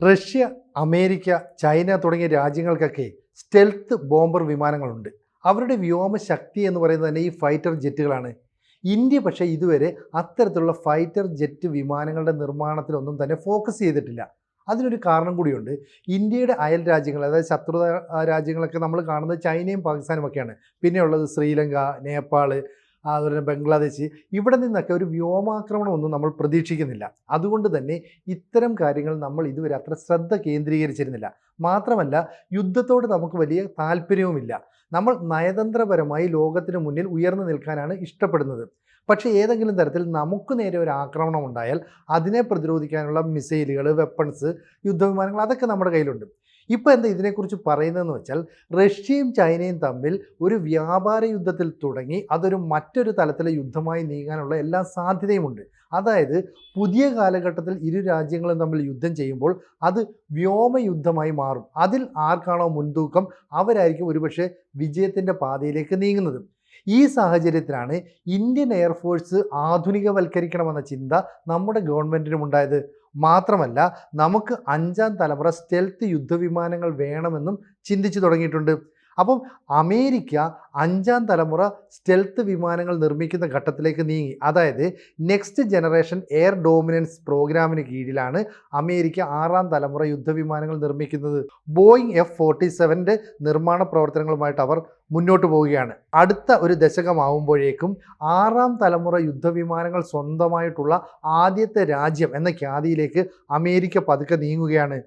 Russia America China തുടങ്ങിയ രാജ്യങ്ങൾക്കൊക്കെ stealth bomber വിമാനങ്ങളുണ്ട്. അവരുടെ വ്യോമശക്തി എന്ന് പറയുന്നത് തന്നെ ഈ ഫൈറ്റർ ജെറ്റുകളാണ് ഇന്ത്യ പക്ഷേ ഇതുവരെ അത്തരത്തിലുള്ള ഫൈറ്റർ ജെറ്റ് വിമാനങ്ങളുടെ നിർമ്മാണത്തിലൊന്നും തന്നെ ഫോക്കസ് ചെയ്തിട്ടില്ല. അതിനൊരു കാരണം കൂടിയുണ്ട്. ഇന്ത്യയുടെ അയൽ രാജ്യങ്ങൾ അതായത് ശത്രുത രാജ്യങ്ങളൊക്കെ നമ്മൾ കാണുന്നത് ചൈനയും പാകിസ്ഥാനും ഒക്കെയാണ് പിന്നെയുള്ളത് ശ്രീലങ്ക നേപ്പാൾ അതുപോലെ തന്നെ ബംഗ്ലാദേശ് ഇവിടെ നിന്നൊക്കെ ഒരു വ്യോമാക്രമണം ഒന്നും നമ്മൾ പ്രതീക്ഷിക്കുന്നില്ല. അതുകൊണ്ട് തന്നെ ഇത്തരം കാര്യങ്ങൾ നമ്മൾ ഇതുവരെ അത്ര ശ്രദ്ധ കേന്ദ്രീകരിച്ചിരുന്നില്ല. മാത്രമല്ല യുദ്ധത്തോട് നമുക്ക് വലിയ താല്പര്യവുമില്ല. നമ്മൾ നയതന്ത്രപരമായി ലോകത്തിന് മുന്നിൽ ഉയർന്നു നിൽക്കാനാണ് ഇഷ്ടപ്പെടുന്നത്. പക്ഷേ ഏതെങ്കിലും തരത്തിൽ നമുക്ക് നേരെ ഒരു ആക്രമണം ഉണ്ടായാൽ അതിനെ പ്രതിരോധിക്കാനുള്ള മിസൈലുകൾ വെപ്പൺസ് യുദ്ധവിമാനങ്ങൾ അതൊക്കെ നമ്മുടെ കയ്യിലുണ്ട്. ഇപ്പോൾ എന്താ ഇതിനെക്കുറിച്ച് പറയുന്നതെന്ന് വെച്ചാൽ റഷ്യയും ചൈനയും തമ്മിൽ ഒരു വ്യാപാര യുദ്ധത്തിൽ തുടങ്ങി അതൊരു മറ്റൊരു തലത്തിലെ യുദ്ധമായി നീങ്ങാനുള്ള എല്ലാ സാധ്യതയുമുണ്ട്. അതായത് പുതിയ കാലഘട്ടത്തിൽ ഇരു രാജ്യങ്ങളും തമ്മിൽ യുദ്ധം ചെയ്യുമ്പോൾ അത് വ്യോമയുദ്ധമായി മാറും. അതിൽ ആർക്കാണോ മുൻതൂക്കം? അവരായിരിക്കും ഒരുപക്ഷെ വിജയത്തിന്റെ പാതയിലേക്ക് നീങ്ങുന്നത്. ഈ സാഹചര്യത്തിലാണ് ഇന്ത്യൻ എയർഫോഴ്സ് ആധുനികവൽക്കരിക്കണമെന്ന ചിന്ത നമ്മുടെ ഗവൺമെന്റിനും ഉണ്ടായത് മാത്രമല്ല നമുക്ക് അഞ്ചാം തലമുറ സ്റ്റെൽത്ത് യുദ്ധവിമാനങ്ങൾ വേണമെന്നും ചിന്തിച്ചു തുടങ്ങിയിട്ടുണ്ട്. അപ്പം അമേരിക്ക അഞ്ചാം തലമുറ സ്റ്റെൽത്ത് വിമാനങ്ങൾ നിർമ്മിക്കുന്ന ഘട്ടത്തിലേക്ക് നീങ്ങി. അതായത് നെക്സ്റ്റ് ജനറേഷൻ എയർ ഡോമിനൻസ് പ്രോഗ്രാമിന് കീഴിലാണ് അമേരിക്ക ആറാം തലമുറ യുദ്ധവിമാനങ്ങൾ നിർമ്മിക്കുന്നത്. ബോയിങ് എഫ് ഫോർട്ടി സെവന്റെ നിർമ്മാണ പ്രവർത്തനങ്ങളുമായിട്ട് അവർ മുന്നോട്ട് പോവുകയാണ്. അടുത്ത ഒരു ദശകമാവുമ്പോഴേക്കും ആറാം തലമുറ യുദ്ധവിമാനങ്ങൾ സ്വന്തമായിട്ടുള്ള ആദ്യത്തെ രാജ്യം എന്ന ഖ്യാതിയിലേക്ക് അമേരിക്ക പതുക്കെ നീങ്ങുകയാണ്.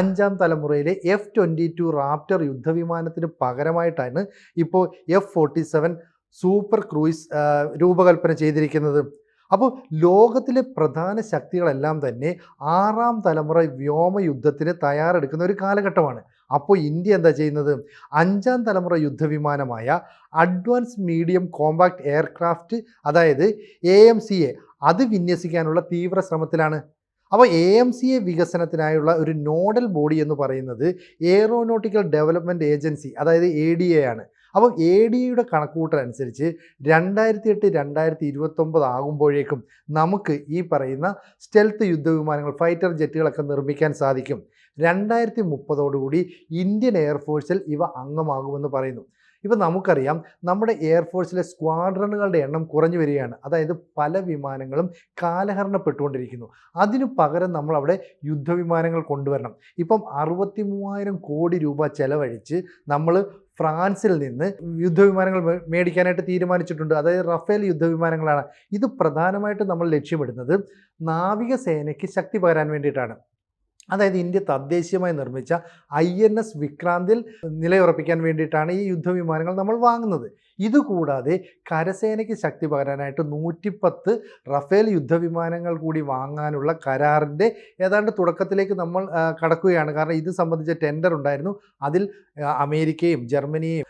അഞ്ചാം തലമുറയിലെ എഫ് ട്വന്റി ടു റാപ്റ്റർ യുദ്ധവിമാനത്തിന് പകരമായിട്ടാണ് ഇപ്പോൾ F forty seven super cruise രൂപകൽപ്പന ചെയ്തിരിക്കുന്നത്. അപ്പോൾ ലോകത്തിലെ പ്രധാന ശക്തികളെല്ലാം തന്നെ ആറാം തലമുറ വ്യോമയുദ്ധത്തിന് തയ്യാറെടുക്കുന്ന ഒരു കാലഘട്ടമാണ്. അപ്പോൾ ഇന്ത്യ എന്താ ചെയ്യുന്നത്? അഞ്ചാം തലമുറ യുദ്ധവിമാനമായ അഡ്വാൻസ് മീഡിയം കോമ്പാക്ട് എയർക്രാഫ്റ്റ് അതായത് എ എം സി എ അത് വിന്യസിക്കാനുള്ള തീവ്ര ശ്രമത്തിലാണ് അപ്പോൾ എ എം സി എ വികസനത്തിനായുള്ള ഒരു നോഡൽ ബോഡി എന്ന് പറയുന്നത് എയറോനോട്ടിക്കൽ ഡെവലപ്മെന്റ് ഏജൻസി അതായത് എ ഡി എ ആണ്. അപ്പോൾ എ ഡി എയുടെ കണക്കുകൂട്ടൽ അനുസരിച്ച് രണ്ടായിരത്തി എട്ട് രണ്ടായിരത്തി ഇരുപത്തൊമ്പത് ആകുമ്പോഴേക്കും നമുക്ക് ഈ പറയുന്ന സ്റ്റെൽത്ത് യുദ്ധവിമാനങ്ങൾ ഫൈറ്റർ ജെറ്റുകളൊക്കെ നിർമ്മിക്കാൻ സാധിക്കും. രണ്ടായിരത്തി മുപ്പതോടുകൂടി ഇന്ത്യൻ എയർഫോഴ്സിൽ ഇവ അംഗമാകുമെന്ന് പറയുന്നു. ഇപ്പം നമുക്കറിയാം നമ്മുടെ എയർഫോഴ്സിലെ സ്ക്വാഡ്രണുകളുടെ എണ്ണം കുറഞ്ഞു വരികയാണ്. അതായത് പല വിമാനങ്ങളും കാലഹരണപ്പെട്ടുകൊണ്ടിരിക്കുന്നു. അതിനു പകരം നമ്മൾ അവിടെ യുദ്ധവിമാനങ്ങൾ കൊണ്ടുവരണം. ഇപ്പം അറുപത്തി മൂവായിരം കോടി രൂപ ചെലവഴിച്ച് നമ്മൾ ഫ്രാൻസിൽ നിന്ന് യുദ്ധവിമാനങ്ങൾ മേടിക്കാനായിട്ട് തീരുമാനിച്ചിട്ടുണ്ട്. അതായത് റഫേൽ യുദ്ധവിമാനങ്ങളാണ്. ഇത് പ്രധാനമായിട്ടും നമ്മൾ ലക്ഷ്യമിടുന്നത് നാവികസേനയ്ക്ക് ശക്തി പകരാൻ വേണ്ടിയിട്ടാണ്. അതായത് ഇന്ത്യ തദ്ദേശീയമായി നിർമ്മിച്ച ഐ എൻ എസ് വിക്രാന്തിൽ നിലയുറപ്പിക്കാൻ വേണ്ടിയിട്ടാണ് ഈ യുദ്ധവിമാനങ്ങൾ നമ്മൾ വാങ്ങുന്നത്. ഇതുകൂടാതെ കരസേനയ്ക്ക് ശക്തി പകരാനായിട്ട് നൂറ്റിപ്പത്ത് റഫേൽ യുദ്ധവിമാനങ്ങൾ കൂടി വാങ്ങാനുള്ള കരാറിന്റെ ഏതാണ്ട് തുടക്കത്തിലേക്ക് നമ്മൾ കടക്കുകയാണ്. കാരണം ഇത് സംബന്ധിച്ച ടെൻഡർ ഉണ്ടായിരുന്നു. അതിൽ അമേരിക്കയും ജർമ്മനിയെയും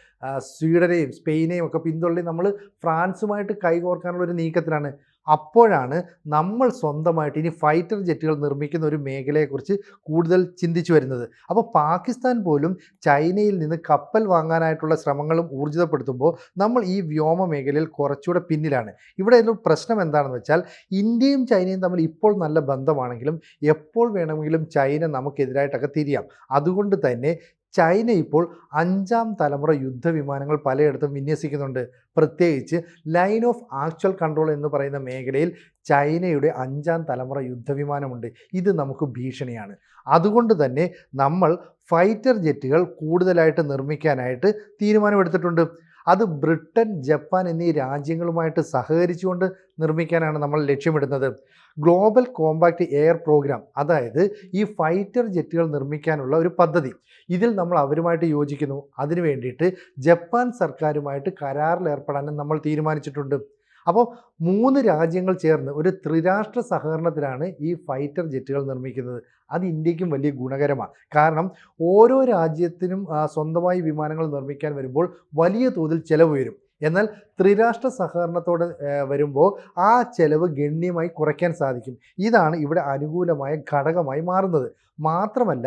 സ്വീഡനെയും സ്പെയിനെയും ഒക്കെ പിന്തുള്ളി നമ്മൾ ഫ്രാൻസുമായിട്ട് കൈകോർക്കാനുള്ള ഒരു നീക്കത്തിലാണ്. അപ്പോഴാണ് നമ്മൾ സ്വന്തമായിട്ട് ഇനി ഫൈറ്റർ ജെറ്റുകൾ നിർമ്മിക്കുന്ന ഒരു മേഖലയെക്കുറിച്ച് കൂടുതൽ ചിന്തിച്ചു വരുന്നത്. അപ്പോൾ പാകിസ്ഥാൻ പോലും ചൈനയിൽ നിന്ന് കപ്പൽ വാങ്ങാനായിട്ടുള്ള ശ്രമങ്ങളും ഊർജിതപ്പെടുത്തുമ്പോൾ നമ്മൾ ഈ വ്യോമ മേഖലയിൽ കുറച്ചുകൂടെ പിന്നിലാണ്. ഇവിടെ ഒരു പ്രശ്നം എന്താണെന്ന് വെച്ചാൽ ഇന്ത്യയും ചൈനയും തമ്മിൽ ഇപ്പോൾ നല്ല ബന്ധമാണെങ്കിലും എപ്പോൾ വേണമെങ്കിലും ചൈന നമുക്കെതിരായിട്ടൊക്കെ തിരിയാം. അതുകൊണ്ട് തന്നെ ചൈന ഇപ്പോൾ അഞ്ചാം തലമുറ യുദ്ധവിമാനങ്ങൾ പലയിടത്തും വിന്യസിക്കുന്നുണ്ട്. പ്രത്യേകിച്ച് ലൈൻ ഓഫ് ആക്ച്വൽ കൺട്രോൾ എന്ന് പറയുന്ന മേഖലയിൽ ചൈനയുടെ അഞ്ചാം തലമുറ യുദ്ധവിമാനമുണ്ട്. ഇത് നമുക്ക് ഭീഷണിയാണ്. അതുകൊണ്ട് തന്നെ നമ്മൾ ഫൈറ്റർ ജെറ്റുകൾ കൂടുതലായിട്ട് നിർമ്മിക്കാനായിട്ട് തീരുമാനമെടുത്തിട്ടുണ്ട്. അത് ബ്രിട്ടൻ ജപ്പാൻ എന്നീ രാജ്യങ്ങളുമായിട്ട് സഹകരിച്ചുകൊണ്ട് നിർമ്മിക്കാനാണ് നമ്മൾ ലക്ഷ്യമിടുന്നത്. ഗ്ലോബൽ കോമ്പാക്റ്റ് എയർ പ്രോഗ്രാം അതായത് ഈ ഫൈറ്റർ ജെറ്റുകൾ നിർമ്മിക്കാനുള്ള ഒരു പദ്ധതി. ഇതിൽ നമ്മൾ അവരുമായിട്ട് യോജിക്കുന്നു. അതിനു വേണ്ടിയിട്ട് ജപ്പാൻ സർക്കാരുമായിട്ട് കരാറിൽ ഏർപ്പെടാനും നമ്മൾ തീരുമാനിച്ചിട്ടുണ്ട്. അപ്പോൾ മൂന്ന് രാജ്യങ്ങൾ ചേർന്ന് ഒരു ത്രിരാഷ്ട്ര സഹകരണത്തിലാണ് ഈ ഫൈറ്റർ ജെറ്റുകൾ നിർമ്മിക്കുന്നത്. അത് ഇന്ത്യക്കും വലിയ ഗുണകരമാണ് കാരണം ഓരോ രാജ്യത്തിനും സ്വന്തമായി വിമാനങ്ങൾ നിർമ്മിക്കാൻ വരുമ്പോൾ വലിയ തോതിൽ ചെലവ് വരും എന്നാൽ ത്രിരാഷ്ട്ര സഹകരണത്തോടെ വരുമ്പോൾ ആ ചെലവ് ഗണ്യമായി കുറയ്ക്കാൻ സാധിക്കും. ഇതാണ് ഇവിടെ അനുകൂലമായ ഘടകമായി മാറുന്നത്. മാത്രമല്ല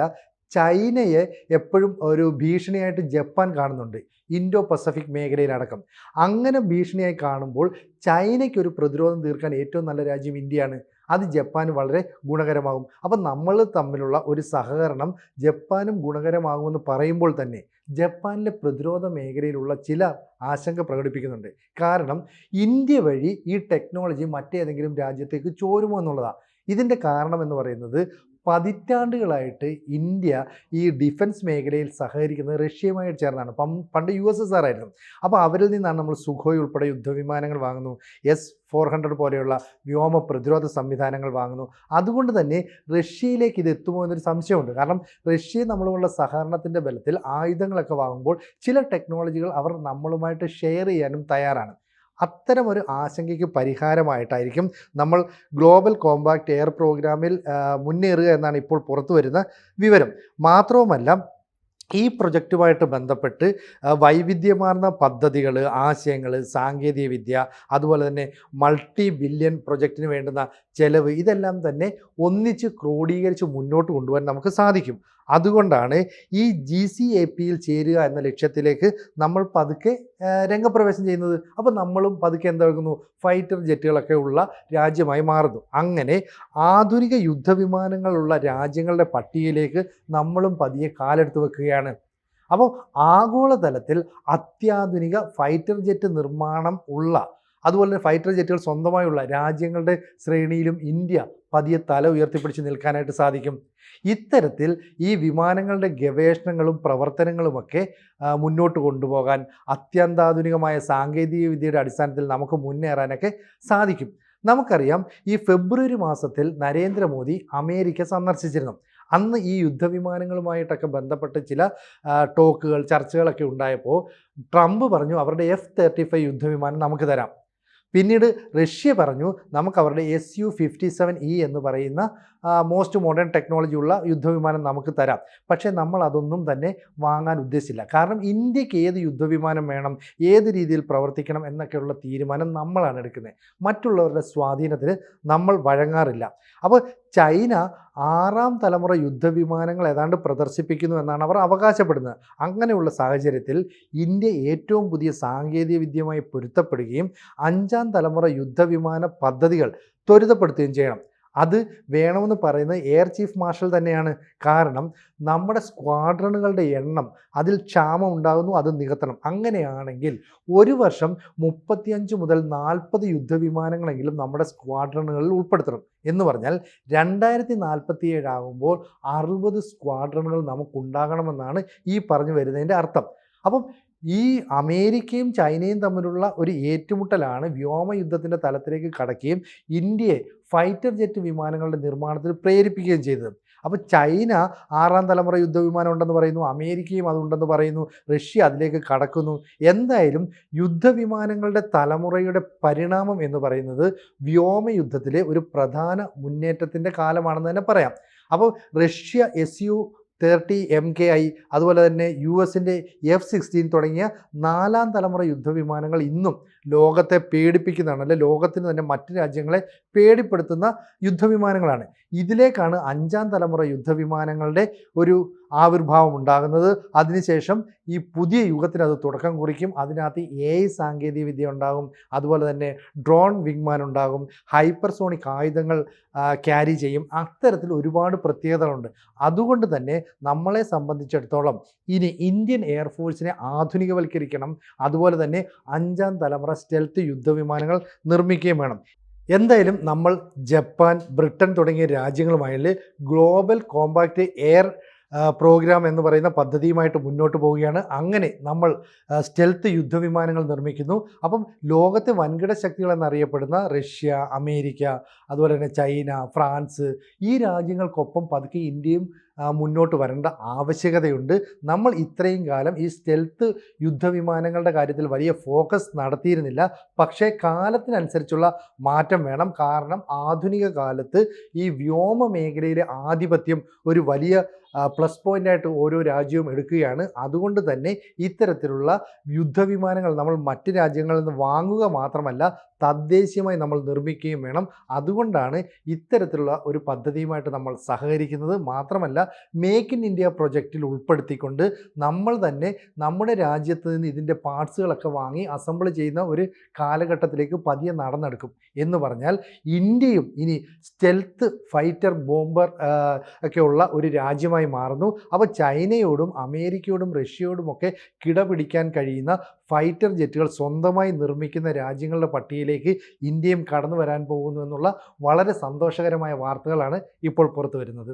ചൈനയെ എപ്പോഴും ഒരു ഭീഷണിയായിട്ട് ജപ്പാൻ കാണുന്നുണ്ട് ഇൻഡോ പസഫിക് മേഖലയിലടക്കം. അങ്ങനെ ഭീഷണിയായി കാണുമ്പോൾ ചൈനയ്ക്ക് ഒരു പ്രതിരോധം തീർക്കാൻ ഏറ്റവും നല്ല രാജ്യം ഇന്ത്യയാണ്. അത് ജപ്പാന് വളരെ ഗുണകരമാകും. അപ്പം നമ്മൾ തമ്മിലുള്ള ഒരു സഹകരണം ജപ്പാനും ഗുണകരമാകുമെന്ന് പറയുമ്പോൾ തന്നെ ജപ്പാനിലെ പ്രതിരോധ മേഖലയിലുള്ള ചില ആശങ്ക പ്രകടിപ്പിക്കുന്നുണ്ട്. കാരണം ഇന്ത്യ വഴി ഈ ടെക്നോളജി മറ്റേതെങ്കിലും രാജ്യത്തേക്ക് ചോരുമോ എന്നുള്ളതാണ് ഇതിന്റെ കാരണം എന്ന് പറയുന്നത് പതിറ്റാണ്ടുകളായിട്ട് ഇന്ത്യ ഈ ഡിഫൻസ് മേഖലയിൽ സഹകരിക്കുന്നത് റഷ്യയുമായിട്ട് ചേർന്നാണ്. പണ്ട് യു എസ് എസ് ആർ ആയിരുന്നു. അപ്പോൾ അവരിൽ നിന്നാണ് നമ്മൾ സുഖോയ് ഉൾപ്പെടെ യുദ്ധവിമാനങ്ങൾ വാങ്ങുന്നു. എസ് ഫോർ ഹൺഡ്രഡ് പോലെയുള്ള വ്യോമ പ്രതിരോധ സംവിധാനങ്ങൾ വാങ്ങുന്നു. അതുകൊണ്ട് തന്നെ റഷ്യയിലേക്ക് ഇത് എത്തുമോ എന്നൊരു സംശയമുണ്ട്. കാരണം റഷ്യ നമ്മളുമുള്ള സഹകരണത്തിന്റെ ബലത്തിൽ ആയുധങ്ങളൊക്കെ വാങ്ങുമ്പോൾ ചില ടെക്നോളജികൾ അവർ നമ്മളുമായിട്ട് ഷെയർ ചെയ്യാനും തയ്യാറാണ്. അത്തരമൊരു ആശങ്കയ്ക്ക് പരിഹാരമായിട്ടായിരിക്കും നമ്മൾ ഗ്ലോബൽ കോമ്പാക്റ്റ് എയർ പ്രോഗ്രാമിൽ മുന്നേറുക എന്നാണ് ഇപ്പോൾ പുറത്തു വരുന്ന വിവരം. മാത്രവുമല്ല ഈ പ്രൊജക്റ്റുമായിട്ട് ബന്ധപ്പെട്ട് വൈവിധ്യമാർന്ന പദ്ധതികൾ ആശയങ്ങൾ സാങ്കേതികവിദ്യ അതുപോലെ തന്നെ മൾട്ടി ബില്യൺ പ്രൊജക്റ്റിന് വേണ്ടുന്ന ചെലവ് ഇതെല്ലാം തന്നെ ഒന്നിച്ച് ക്രോഡീകരിച്ച് മുന്നോട്ട് കൊണ്ടുപോകാൻ നമുക്ക് സാധിക്കും. അതുകൊണ്ടാണ് ഈ ജി സി എ പിയിൽ ചേരുക എന്ന ലക്ഷ്യത്തിലേക്ക് നമ്മൾ പതുക്കെ രംഗപ്രവേശം ചെയ്യുന്നത്. അപ്പോൾ നമ്മളും പതുക്കെ എന്താകുന്നു? ഫൈറ്റർ ജെറ്റുകളൊക്കെ ഉള്ള രാജ്യമായി മാറുന്നു. അങ്ങനെ ആധുനിക യുദ്ധവിമാനങ്ങളുള്ള രാജ്യങ്ങളുടെ പട്ടികയിലേക്ക് നമ്മളും പതിയെ കാലെടുത്ത് വെക്കുകയാണ്. അപ്പോൾ ആഗോളതലത്തിൽ അത്യാധുനിക ഫൈറ്റർ ജെറ്റ് നിർമ്മാണം ഉള്ള അതുപോലെ തന്നെ ഫൈറ്റർ ജെറ്റുകൾ സ്വന്തമായുള്ള രാജ്യങ്ങളുടെ ശ്രേണിയിലും ഇന്ത്യ പതിയെ തല ഉയർത്തിപ്പിടിച്ച് നിൽക്കാനായിട്ട് സാധിക്കും. ഇത്തരത്തിൽ ഈ വിമാനങ്ങളുടെ ഗവേഷണങ്ങളും പ്രവർത്തനങ്ങളുമൊക്കെ മുന്നോട്ട് കൊണ്ടുപോകാൻ അത്യന്താധുനികമായ സാങ്കേതിക വിദ്യയുടെ അടിസ്ഥാനത്തിൽ നമുക്ക് മുന്നേറാനൊക്കെ സാധിക്കും. നമുക്കറിയാം ഈ ഫെബ്രുവരി മാസത്തിൽ നരേന്ദ്രമോദി അമേരിക്ക സന്ദർശിച്ചിരുന്നു. അന്ന് ഈ യുദ്ധവിമാനങ്ങളുമായിട്ടൊക്കെ ബന്ധപ്പെട്ട് ചില ടോക്കുകൾ ചർച്ചകളൊക്കെ ഉണ്ടായപ്പോൾ ട്രംപ് പറഞ്ഞു അവരുടെ എഫ് തേർട്ടി ഫൈവ് യുദ്ധവിമാനം നമുക്ക് തരാം. പിന്നീട് റഷ്യ പറഞ്ഞു നമുക്ക് അവരുടെ S U fifty seven E എന്ന് പറയുന്ന മോസ്റ്റ് മോഡേൺ ടെക്നോളജി ഉള്ള യുദ്ധവിമാനം നമുക്ക് തരാം. പക്ഷേ നമ്മൾ അതൊന്നും തന്നെ വാങ്ങാൻ ഉദ്ദേശിച്ചില്ല. കാരണം ഇന്ത്യയ്ക്ക് ഏത് യുദ്ധവിമാനം വേണം ഏത് രീതിയിൽ പ്രവർത്തിക്കണം എന്നൊക്കെയുള്ള തീരുമാനം നമ്മളാണ് എടുക്കുന്നത്. മറ്റുള്ളവരുടെ സ്വാധീനത്തിന് നമ്മൾ വഴങ്ങാറില്ല. അപ്പോൾ ചൈന ആറാം തലമുറ യുദ്ധവിമാനങ്ങൾ ഏതാണ്ട് പ്രദർശിപ്പിക്കുന്നു എന്നാണ് അവർ അവകാശപ്പെടുന്നത്. അങ്ങനെയുള്ള സാഹചര്യത്തിൽ ഇന്ത്യ ഏറ്റവും പുതിയ സാങ്കേതിക വിദ്യയുമായി പൊരുത്തപ്പെടുകയും അഞ്ചാം തലമുറ യുദ്ധവിമാന പദ്ധതികൾ ത്വരിതപ്പെടുത്തുകയും ചെയ്യണം. അത് വേണമെന്ന് പറയുന്നത് എയർ ചീഫ് മാർഷൽ തന്നെയാണ്. കാരണം നമ്മുടെ സ്ക്വാഡ്രണുകളുടെ എണ്ണം അതിൽ ക്ഷാമം ഉണ്ടാകുന്നു അത് നികത്തണം. അങ്ങനെയാണെങ്കിൽ ഒരു വർഷം മുപ്പത്തിയഞ്ച് മുതൽ നാൽപ്പത് യുദ്ധവിമാനങ്ങളെങ്കിലും നമ്മുടെ സ്ക്വാഡ്രണുകളിൽ ഉൾപ്പെടുത്തണം. എന്ന് പറഞ്ഞാൽ രണ്ടായിരത്തി നാൽപ്പത്തി ഏഴാകുമ്പോൾ അറുപത് സ്ക്വാഡ്രണുകൾ നമുക്കുണ്ടാകണമെന്നാണ് ഈ പറഞ്ഞു വരുന്നതിന്റെ അർത്ഥം. അപ്പം ഈ അമേരിക്കയും ചൈനയും തമ്മിലുള്ള ഒരു ഏറ്റുമുട്ടലാണ് വ്യോമയുദ്ധത്തിന്റെ തലത്തിലേക്ക് കടക്കുകയും ഇന്ത്യയെ ഫൈറ്റർ ജെറ്റ് വിമാനങ്ങളുടെ നിർമ്മാണത്തിന് പ്രേരിപ്പിക്കുകയും ചെയ്തത്. അപ്പോൾ ചൈന ആറാം തലമുറ യുദ്ധവിമാനം ഉണ്ടെന്ന് പറയുന്നു അമേരിക്കയും അതുണ്ടെന്ന് പറയുന്നു റഷ്യ അതിലേക്ക് കടക്കുന്നു. എന്തായാലും യുദ്ധവിമാനങ്ങളുടെ തലമുറയുടെ പരിണാമം എന്ന് പറയുന്നത് വ്യോമയുദ്ധത്തിലെ ഒരു പ്രധാന മുന്നേറ്റത്തിന്റെ കാലമാണെന്ന് തന്നെ പറയാം. അപ്പോൾ Russia S U thirty M K I അതുപോലെ തന്നെ യു എസിന്റെ എഫ് സിക്സ്റ്റീൻ തുടങ്ങിയ നാലാം തലമുറ യുദ്ധവിമാനങ്ങൾ ഇന്നും ലോകത്തെ പേടിപ്പിക്കുന്നതാണ് അല്ലെ ലോകത്തിന് തന്നെ മറ്റ് രാജ്യങ്ങളെ പേടിപ്പെടുത്തുന്ന യുദ്ധവിമാനങ്ങളാണ്. ഇതിലേക്കാണ് അഞ്ചാം തലമുറ യുദ്ധവിമാനങ്ങളുടെ ഒരു ആവിർഭാവം ഉണ്ടാകുന്നത്. അതിനുശേഷം ഈ പുതിയ യുഗത്തിന് അത് തുടക്കം കുറിക്കും. അതിനകത്ത് എ ഐ സാങ്കേതിക വിദ്യ ഉണ്ടാകും. അതുപോലെ തന്നെ ഡ്രോൺ വിങ്മാൻ ഉണ്ടാകും. ഹൈപ്പർസോണിക് ആയുധങ്ങൾ ക്യാരി ചെയ്യും. അത്തരത്തിൽ ഒരുപാട് പ്രത്യേകതകളുണ്ട്. അതുകൊണ്ട് തന്നെ നമ്മളെ സംബന്ധിച്ചിടത്തോളം ഇനി ഇന്ത്യൻ എയർഫോഴ്സിനെ ആധുനികവൽക്കരിക്കണം. അതുപോലെ തന്നെ അഞ്ചാം തലമുറ സ്റ്റെൽത്ത് യുദ്ധവിമാനങ്ങൾ നിർമ്മിക്കുകയും വേണം. എന്തായാലും നമ്മൾ ജപ്പാൻ ബ്രിട്ടൻ തുടങ്ങിയ രാജ്യങ്ങളുമായുള്ള ഗ്ലോബൽ കോമ്പാക്റ്റ് എയർ പ്രോഗ്രാം എന്ന് പറയുന്ന പദ്ധതിയുമായിട്ട് മുന്നോട്ട് പോവുകയാണ്. അങ്ങനെ നമ്മൾ സ്റ്റെൽത്ത് യുദ്ധവിമാനങ്ങൾ നിർമ്മിക്കുന്നു. അപ്പം ലോകത്തെ വൻകിട ശക്തികൾ എന്നറിയപ്പെടുന്ന റഷ്യ അമേരിക്ക അതുപോലെ തന്നെ ചൈന ഫ്രാൻസ് ഈ രാജ്യങ്ങൾക്കൊപ്പം പതുക്കെ ഇന്ത്യയും മുന്നോട്ട് വരേണ്ട ആവശ്യകതയുണ്ട്. നമ്മൾ ഇത്രയും കാലം ഈ സ്റ്റെൽത്ത് യുദ്ധവിമാനങ്ങളുടെ കാര്യത്തിൽ വലിയ ഫോക്കസ് നടത്തിയിരുന്നില്ല. പക്ഷേ കാലത്തിനനുസരിച്ചുള്ള മാറ്റം വേണം. കാരണം ആധുനിക കാലത്ത് ഈ വ്യോമ മേഖലയിലെ ആധിപത്യം ഒരു വലിയ പ്ലസ് പോയിന്റായിട്ട് ഓരോ രാജ്യവും എടുക്കുകയാണ്. അതുകൊണ്ട് തന്നെ ഇത്തരത്തിലുള്ള യുദ്ധവിമാനങ്ങൾ നമ്മൾ മറ്റ് രാജ്യങ്ങളിൽ നിന്ന് വാങ്ങുക മാത്രമല്ല തദ്ദേശീയമായി നമ്മൾ നിർമ്മിക്കുകയും വേണം. അതുകൊണ്ടാണ് ഇത്തരത്തിലുള്ള ഒരു പദ്ധതിയുമായിട്ട് നമ്മൾ സഹകരിക്കുന്നത്. മാത്രമല്ല മേക്ക് ഇൻ ഇന്ത്യ പ്രൊജക്റ്റിൽ ഉൾപ്പെടുത്തിക്കൊണ്ട് നമ്മൾ തന്നെ നമ്മുടെ രാജ്യത്ത് നിന്ന് ഇതിന്റെ പാർട്സുകളൊക്കെ വാങ്ങി അസംബിൾ ചെയ്യുന്ന ഒരു കാലഘട്ടത്തിലേക്ക് പതിയെ നടന്നെടുക്കും. എന്ന് പറഞ്ഞാൽ ഇന്ത്യയും ഇനി സ്റ്റെൽത്ത് ഫൈറ്റർ ബോംബർ ഒക്കെയുള്ള ഒരു രാജ്യമായി മാറുന്നു. അപ്പോൾ ചൈനയോടും അമേരിക്കയോടും റഷ്യയോടും ഒക്കെ കിടപിടിക്കാൻ കഴിയുന്ന ഫൈറ്റർ ജെറ്റുകൾ സ്വന്തമായി നിർമ്മിക്കുന്ന രാജ്യങ്ങളുടെ പട്ടികയിലേക്ക് ഇന്ത്യയും കടന്നു വരാൻ പോകുന്നു എന്നുള്ള വളരെ സന്തോഷകരമായ വാർത്തകളാണ് ഇപ്പോൾ പുറത്തു വരുന്നത്